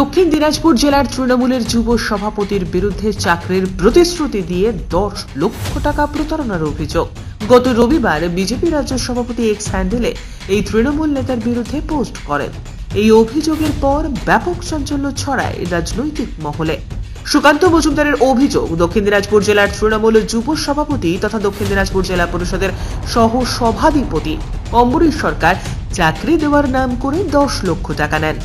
দক্ষিণ দিনাজপুর জেলার তৃণমূলের যুব সভাপতির বিরুদ্ধে চাকরির প্রতিশ্রুতি দিয়ে দশ লক্ষ টাকা প্রতারণার অভিযোগ। গত রবিবার বিজেপি রাজ্য সভাপতি এক্স হ্যান্ডেলে এই তৃণমূল নেতার বিরুদ্ধে পোস্ট করেন। এই অভিযোগের পর ব্যাপক চাঞ্চল্য ছড়ায় রাজনৈতিক মহলে। সুকান্ত মজুমদারের অভিযোগ, দক্ষিণ দিনাজপুর জেলার তৃণমূল যুব সভাপতি তথা দক্ষিণ দিনাজপুর জেলা পরিষদের সহ সভাধিপতি অম্বরীশ সরকার চাকরি দেওয়ার নাম করে দশ লক্ষ টাকা নেন।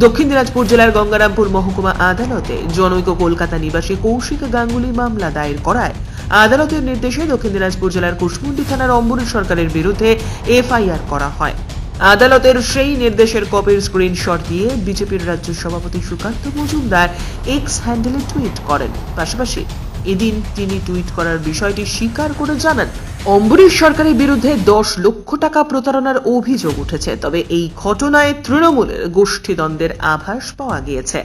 দক্ষিণ দিনাজপুর জেলার গঙ্গারামপুর মহকুমা আদালতে জনৈক কলকাতা নিবাসী কৌশিক গাঙ্গুলি মামলা দায়ের করায়। আদালতের নির্দেশে দক্ষিণ দিনাজপুর জেলার কুশমুন্ডি থানার অম্বরীশ সরকারের বিরুদ্ধে এফআইআর করা হয়। আদালতের সেই নির্দেশের কপির স্ক্রিনশট দিয়ে বিজেপির রাজ্য সভাপতি সুকান্ত মজুমদার এক্স হ্যান্ডেলে টুইট করেন। পাশাপাশি এদিন তিনি টুইট করার বিষয়টি স্বীকার করে জানান অম্বরীশ সরকারের বিরুদ্ধে দশ লক্ষ টাকা প্রতারণার অভিযোগ উঠেছে, তবে এই ঘটনায় তৃণমূলের গোষ্ঠীদ্বন্দ্বের আভাস পাওয়া গিয়েছে।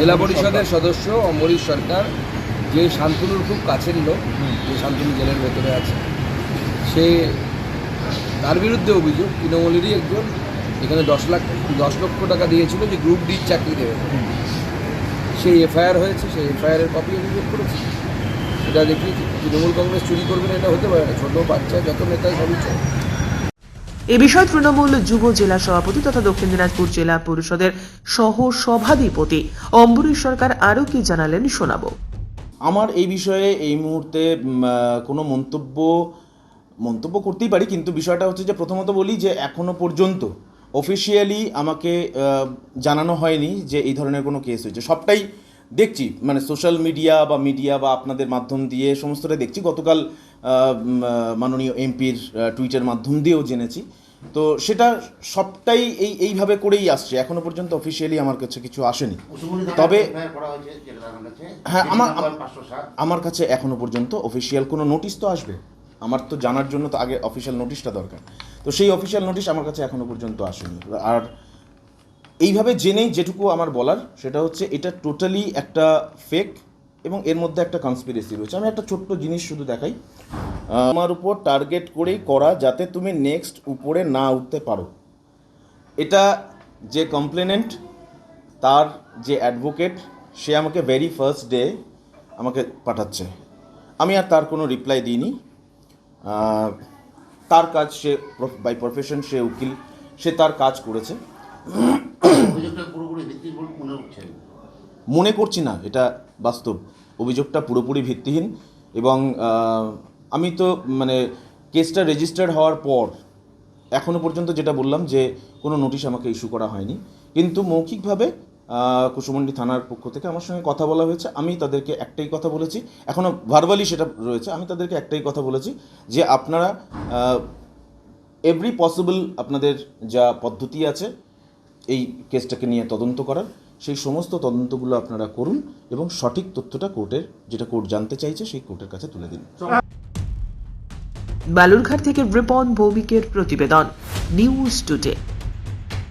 জেলা পরিষদের সদস্য অম্বরীশ সরকার যে শান্তনুর খুব কাছের লোক, যে শান্তনু জেলের ভেতরে আছে, সে তার বিরুদ্ধে অভিযোগ, তৃণমূলেরই একজন এখানে দশ লাখ, দশ লক্ষ টাকা দিয়েছিল যে গ্রুপ ডির চাকরি দেবে। সেই এফআইআর হয়েছে সেই এফআইআরের কপি অভিযোগ করেছে। এটা দেখি তৃণমূল কংগ্রেস চুরি করবে না এটা হতে পারে না। ছোটো বাচ্চা যত নেতা সবই চলে এ বিষয়ে তৃণমূল যুব জেলা সভাপতি তথা দক্ষিণ দিনাজপুর জেলা পরিষদের সহ সভাধিপতি অম্বরীশ সরকার আরও কি জানালেন শোনাবো। আমার এই বিষয়ে এই মুহূর্তে কোনো মন্তব্য মন্তব্য করতেই পারি কিন্তু বিষয়টা হচ্ছে যে প্রথমত বলি যে এখনও পর্যন্ত অফিসিয়ালি আমাকে জানানো হয়নি যে এই ধরনের কোনো কেস হয়েছে। সবটাই দেখছি মানে সোশ্যাল মিডিয়া বা মিডিয়া বা আপনাদের মাধ্যম দিয়ে সমস্তটাই দেখছি। গতকাল মাননীয় এমপির টুইটের মাধ্যম দিয়েও জেনেছি। তো সেটা সবটাই এই এইভাবে করেই আসছে। এখনও পর্যন্ত অফিসিয়ালি আমার কাছে কিছু আসেনি। তবে হ্যাঁ আমার আমার কাছে এখনও পর্যন্ত অফিসিয়াল কোনো নোটিশ তো আসবে। আমার তো জানার জন্য তো আগে অফিসিয়াল নোটিশটা দরকার। তো সেই অফিসিয়াল নোটিশ আমার কাছে এখনও পর্যন্ত আসেনি। আর এইভাবে জেনেই যেটুকু আমার বলার, সেটা হচ্ছে এটা টোটালি একটা ফেক এবং এর মধ্যে একটা কনস্পিরেসি রয়েছে। আমি একটা ছোট্ট জিনিস শুধু দেখাই। আমার উপর টার্গেট করেই করা যাতে তুমি নেক্সট উপরে না উঠতে পারো। এটা যে কমপ্লেনেন্ট তার যে অ্যাডভোকেট সে আমাকে ভেরি ফার্স্ট ডে আমাকে পাঠাচ্ছে। আমি আর তার কোনো রিপ্লাই দিইনি। তার কাজ সে বাই প্রফেশন সে উকিল, সে তার কাজ করেছে অভিযোগটা পুরোপুরি ভিত্তিক বলে মনে করছি না, এটা বাস্তব। অভিযোগটা পুরোপুরি ভিত্তিহীন এবং আমি তো মানে কেসটা রেজিস্টার্ড হওয়ার পর এখনও পর্যন্ত যেটা বললাম যে, কোনো নোটিশ আমাকে ইস্যু করা হয়নি। কিন্তু মৌখিকভাবে কুসুমন্ডি থানার পক্ষ থেকে আমার সঙ্গে কথা বলা হয়েছে। আমি তাদেরকে একটাই কথা বলেছি এখনও ভার্বালি সেটা রয়েছে, আমি তাদেরকে একটাই কথা বলেছি যে, আপনারা এভরি পসিবল আপনাদের যা পদ্ধতি আছে এই কেসটাকে নিয়ে তদন্ত করার। সেই সমস্ত তদন্তগুলো আপনারা করুন এবং সঠিক তথ্যটা কোর্টের, যেটা কোর্ট জানতে চাইছে, সেই কোর্টের কাছে তুলে দিন। বালুরঘাট থেকে রিপন ভৌমিকের প্রতিবেদন, নিউজ টুডে।